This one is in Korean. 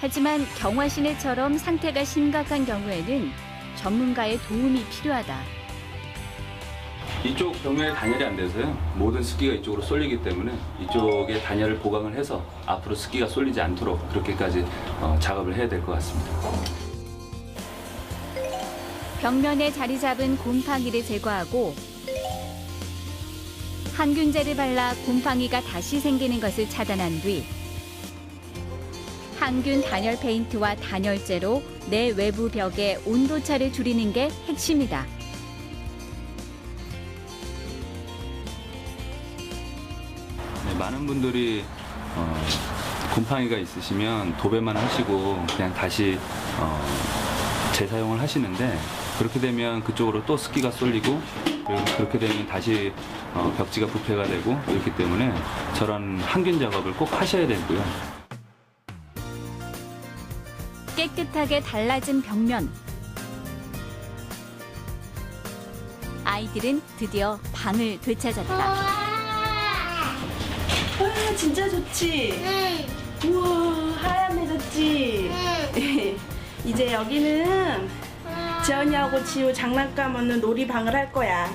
하지만 경화 씨네처럼 상태가 심각한 경우에는 전문가의 도움이 필요하다. 이쪽 벽면에 단열이 안 돼서요. 모든 습기가 이쪽으로 쏠리기 때문에 이쪽에 단열을 보강을 해서 앞으로 습기가 쏠리지 않도록 그렇게까지 어, 작업을 해야 될 것 같습니다. 벽면에 자리 잡은 곰팡이를 제거하고 항균제를 발라 곰팡이가 다시 생기는 것을 차단한 뒤 항균 단열 페인트와 단열재로 내 외부 벽의 온도차를 줄이는 게 핵심이다. 네, 많은 분들이 어, 곰팡이가 있으시면 도배만 하시고 그냥 다시 어, 재사용을 하시는데 그렇게 되면 그쪽으로 또 습기가 쏠리고 그렇게 되면 다시 어, 벽지가 부패가 되고 이렇기 때문에 저런 항균 작업을 꼭 하셔야 되고요. 깨끗하게 달라진 벽면. 아이들은 드디어 방을 되찾았다. 와, 진짜 좋지? 응, 우와, 하얀해졌지? 응. 이제 여기는 와. 재현이하고 지우 장난감 없는 놀이방을 할 거야.